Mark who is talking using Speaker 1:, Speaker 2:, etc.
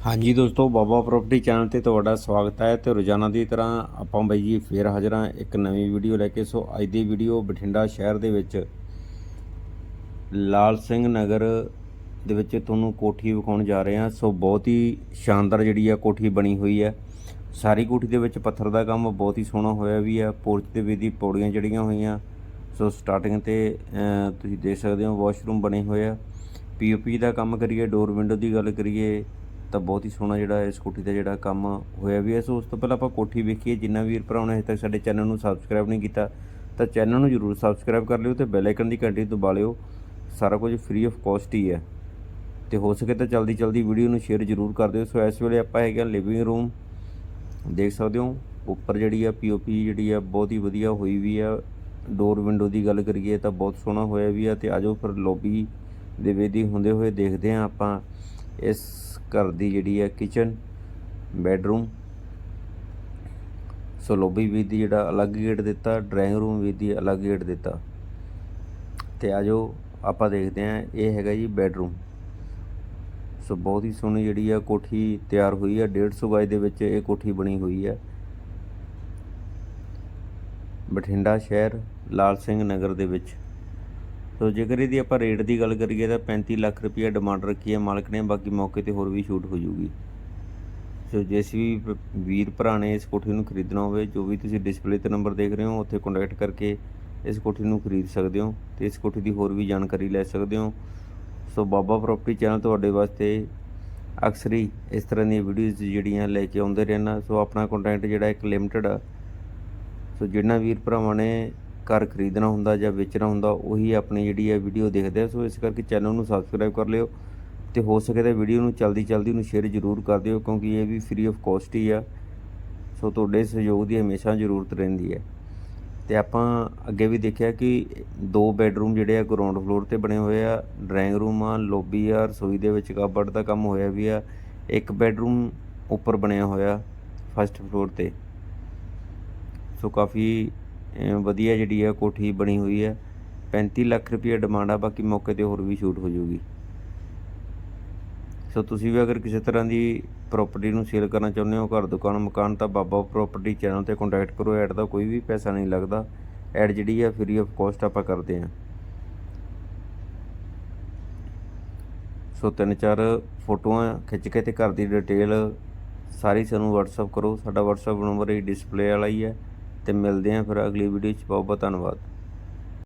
Speaker 1: ਹਾਂਜੀ ਦੋਸਤੋ, ਬਾਬਾ property channel ਤੇ ਤੁਹਾਡਾ ਸਵਾਗਤ ਹੈ ਤੇ ਰੋਜ਼ਾਨਾ ਦੀ ਤਰ੍ਹਾਂ ਆਪਾਂ ਬਾਈ ਜੀ ਫੇਰ ਹਾਜ਼ਰ ਹਾਂ ਇੱਕ ਨਵੀਂ ਵੀਡੀਓ ਲੈ ਕੇ। ਸੋ ਅੱਜ ਦੀ ਵੀਡੀਓ ਬਠਿੰਡਾ ਸ਼ਹਿਰ ਦੇ ਵਿੱਚ ਲਾਲ ਸਿੰਘ ਨਗਰ ਦੇ ਵਿੱਚ ਤੁਹਾਨੂੰ ਕੋਠੀ ਵਿਖਾਉਣ ਜਾ ਰਹੇ ਹਾਂ। ਸੋ ਬਹੁਤ ਹੀ ਸ਼ਾਨਦਾਰ ਜਿਹੜੀ ਆ ਕੋਠੀ ਬਣੀ ਹੋਈ ਹੈ। ਸਾਰੀ ਕੋਠੀ ਦੇ ਵਿੱਚ ਪੱਥਰ ਦਾ ਕੰਮ ਬਹੁਤ ਹੀ ਸੋਹਣਾ ਹੋਇਆ ਵੀ ਹੈ ਪੋਰਚ 'ਤੇ ਵੀ ਦੀ ਪੌੜੀਆਂ ਜਿਹੜੀਆਂ ਹੋਈਆਂ। ਸੋ ਸਟਾਰਟਿੰਗ ਤੇ ਤੁਸੀਂ ਦੇਖ ਸਕਦੇ ਹੋ ਵਾਸ਼ਰੂਮ ਬਣੇ ਹੋਏ ਆ। ਪੀਓਪੀ ਦਾ ਕੰਮ ਕਰੀਏ, ਡੋਰ ਵਿੰਡੋ ਦੀ ਗੱਲ ਕਰੀਏ। ਤਾਂ ਬਹੁਤ ਹੀ ਸੋਹਣਾ ਜਿਹੜਾ ਇਸ ਕੋਠੀ ਦਾ ਜਿਹੜਾ ਕੰਮ ਹੋਇਆ ਵੀ ਹੈ। ਸੋ ਉਸ ਤੋਂ ਪਹਿਲਾਂ ਆਪਾਂ ਕੋਠੀ ਵੇਖੀਏ। ਜਿੰਨਾ ਵੀਰ ਭਰਾ ਨੇ ਹਜੇ ਤੱਕ ਸਾਡੇ ਚੈਨਲ ਨੂੰ ਸਬਸਕ੍ਰਾਈਬ ਨਹੀਂ ਕੀਤਾ, ਤਾਂ ਚੈਨਲ ਨੂੰ ਜਰੂਰ ਸਬਸਕ੍ਰਾਈਬ ਕਰ ਲਿਓ ਤੇ ਬੈਲ ਆਈਕਨ ਦੀ ਘੰਟੀ ਦਬਾ ਲਿਓ। ਸਾਰਾ ਕੁਝ ਫ੍ਰੀ ਆਫ ਕਾਸਟ ਹੀ ਹੈ। ਤੇ ਹੋ ਸਕੇ ਤਾਂ ਜਲਦੀ ਜਲਦੀ ਵੀਡੀਓ ਨੂੰ ਸ਼ੇਅਰ ਜਰੂਰ ਕਰ ਦਿਓ। ਸੋ ਇਸ ਵੇਲੇ ਆਪਾਂ ਹੈਗਾ ਲਿਵਿੰਗ ਰੂਮ ਦੇਖ ਸਕਦੇ ਹੋ, ਉੱਪਰ ਜਿਹੜੀ ਆ ਪੀਓਪੀ ਜਿਹੜੀ ਆ ਬਹੁਤ ਹੀ ਵਧੀਆ ਹੋਈ ਵੀ ਆ। ਡੋਰ ਵਿੰਡੋ ਦੀ ਗੱਲ ਕਰੀਏ ਤਾਂ ਬਹੁਤ ਸੋਹਣਾ ਹੋਇਆ ਵੀ ਆ। ਤੇ ਆਜੋ ਫਿਰ ਲੌਬੀ ਦੇ ਵੇਦੀ ਹੁੰਦੇ ਹੋਏ ਦੇਖਦੇ ਆ ਆਪਾਂ ਇਸ ਘਰ ਦੀ ਜਿਹੜੀ ਹੈ ਕਿਚਨ ਬੈੱਡਰੂਮ ਸੋ ਲੌਬੀ ਵੀ ਦੀ ਜਿਹੜਾ ਅਲੱਗ ਗੇਟ ਦਿੱਤਾ ਡਰਾਇੰਗ ਰੂਮ ਵੀ ਦੀ ਅਲੱਗ ਗੇਟ ਦਿੱਤਾ। ਤੇ ਆਜੋ ਆਪਾਂ ਦੇਖਦੇ ਹਾਂ, ਇਹ ਹੈਗਾ ਜੀ ਬੈੱਡਰੂਮ ਸੋ ਬਹੁਤ ਹੀ ਸੋਹਣੀ ਜਿਹੜੀ ਆ ਕੋਠੀ ਤਿਆਰ ਹੋਈ ਆ 150 ਗਜ ਦੇ ਵਿੱਚ ਇਹ ਕੋਠੀ ਬਣੀ ਹੋਈ ਆ। ਬਠਿੰਡਾ ਸ਼ਹਿਰ, ਲਾਲ ਸਿੰਘ ਨਗਰ ਦੇ ਵਿੱਚ। ਸੋ ਜੇਕਰ ਇਹਦੀ ਆਪਾਂ ਰੇਟ ਦੀ ਗੱਲ ਕਰੀਏ ਤਾਂ 35 ਲੱਖ ਰੁਪਏ ਡਿਮਾਂਡ ਰੱਖੀ ਹੈ, ਮਾਲਕ ਨੇ, ਬਾਕੀ ਮੌਕੇ ਤੇ ਹੋਰ ਵੀ ਛੂਟ ਹੋ ਜੂਗੀ ਸੋ ਜਿਸ ਵੀ ਵੀਰ ਭਰਾ ਨੇ ਇਸ ਕੋਠੀ ਨੂੰ ਖਰੀਦਣਾ ਹੋਵੇ, ਜੋ ਵੀ ਤੁਸੀਂ ਡਿਸਪਲੇ ਤੇ ਨੰਬਰ ਦੇਖ ਰਹੇ ਹੋ, ਉੱਥੇ ਕੰਟੈਕਟ ਕਰਕੇ ਇਸ ਕੋਠੀ ਨੂੰ ਖਰੀਦ ਸਕਦੇ ਹੋ ਤੇ ਇਸ ਕੋਠੀ ਦੀ ਹੋਰ ਵੀ ਜਾਣਕਾਰੀ ਲੈ ਸਕਦੇ ਹੋ। ਸੋ ਬਾਬਾ ਪ੍ਰਾਪਰਟੀ ਚੈਨਲ ਤੁਹਾਡੇ ਵਾਸਤੇ ਅਕਸਰ ਹੀ ਇਸ ਤਰ੍ਹਾਂ ਦੀਆਂ ਵੀਡੀਓਜ਼ ਜਿਹੜੀਆਂ ਲੈ ਕੇ ਆਉਂਦੇ ਰਹਿਣਾ। ਸੋ ਆਪਣਾ ਕੰਟੈਂਟ ਜਿਹੜਾ ਇੱਕ ਲਿਮਟਿਡ ਆ। ਸੋ ਜਿਹਨਾਂ ਵੀਰ ਭਰਾਵਾਂ ਨੇ ਘਰ ਖਰੀਦਣਾ ਹੁੰਦਾ ਜਾਂ ਵੇਚਣਾ ਹੁੰਦਾ, ਉਹੀ ਆਪਣੀ ਜਿਹੜੀ ਹੈ ਵੀਡੀਓ ਦੇਖਦੇ ਆ। ਸੋ ਇਸ ਕਰਕੇ ਚੈਨਲ ਨੂੰ ਸਬਸਕ੍ਰਾਈਬ ਕਰ ਲਿਓ ਤੇ ਹੋ ਸਕੇ ਤਾਂ ਵੀਡੀਓ ਨੂੰ ਜਲਦੀ ਜਲਦੀ ਨੂੰ ਸ਼ੇਅਰ ਜ਼ਰੂਰ ਕਰ ਦਿਓ ਕਿਉਂਕਿ ਇਹ ਵੀ ਫ੍ਰੀ ਆਫ ਕਾਸਟ ਹੀ ਆ। ਸੋ ਤੁਹਾਡੇ ਸਹਿਯੋਗ ਦੀ ਹਮੇਸ਼ਾ ਜ਼ਰੂਰਤ ਰਹਿੰਦੀ ਹੈ। ਤੇ ਆਪਾਂ ਅੱਗੇ ਵੀ ਦੇਖਿਆ ਕਿ ਦੋ ਬੈੱਡਰੂਮ ਜਿਹੜੇ ਆ ਗਰਾਊਂਡ ਫਲੋਰ ਤੇ ਬਣੇ ਹੋਏ ਆ। ਡਰਾਇੰਗ ਰੂਮ ਆ ਲੌਬੀ ਆ, ਰਸੋਈ ਦੇ ਵਿੱਚ ਕਬਰਡ ਦਾ ਕੰਮ ਹੋਇਆ ਵੀ ਆ। ਇੱਕ ਬੈੱਡਰੂਮ ਉੱਪਰ ਬਣਿਆ ਹੋਇਆ ਫਸਟ ਫਲੋਰ ਤੇ। ਸੋ ਕਾਫੀ ਵਧੀਆ ਜਿਹੜੀ ਆ, ਕੋਠੀ ਬਣੀ ਹੋਈ ਹੈ 35 ਲੱਖ ਰੁਪਏ ਡਿਮਾਂਡ ਆ, ਬਾਕੀ ਮੌਕੇ ਤੇ ਹੋਰ ਵੀ ਛੂਟ ਹੋ ਜਾਊਗੀ। ਸੋ ਤੁਸੀਂ ਵੀ ਅਗਰ ਕਿਸੇ ਤਰ੍ਹਾਂ ਦੀ ਪ੍ਰਾਪਰਟੀ ਨੂੰ ਸੇਲ ਕਰਨਾ ਚਾਹੁੰਦੇ ਹੋ, ਘਰ, ਦੁਕਾਨ, ਮਕਾਨ, ਤਾਂ ਬਾਬਾ ਪ੍ਰਾਪਰਟੀ ਚੈਨਲ ਤੇ ਕੰਟੈਕਟ ਕਰੋ। ਐਡ ਦਾ ਕੋਈ ਵੀ ਪੈਸਾ ਨਹੀਂ ਲੱਗਦਾ। ਐਡ ਜਿਹੜੀ ਆ ਫ੍ਰੀ ਆਫ ਕਾਸਟ ਆਪਾਂ ਕਰਦੇ ਹਾਂ ਸੋ ਤਿੰਨ ਚਾਰ ਫੋਟੋਆਂ ਖਿੱਚ ਕੇ ਤੇ ਘਰ ਦੀ ਡਿਟੇਲ ਸਾਰੀ ਸਾਨੂੰ WhatsApp ਕਰੋ। ਸਾਡਾ WhatsApp ਨੰਬਰ ਇਹ ਡਿਸਪਲੇ ਵਾਲਾ ਹੀ ਹੈ ਤੇ ਮਿਲਦੇ ਹਾਂ ਫਿਰ ਅਗਲੀ ਵੀਡੀਓ 'ਚ ਬਹੁਤ ਬਹੁਤ ਧੰਨਵਾਦ।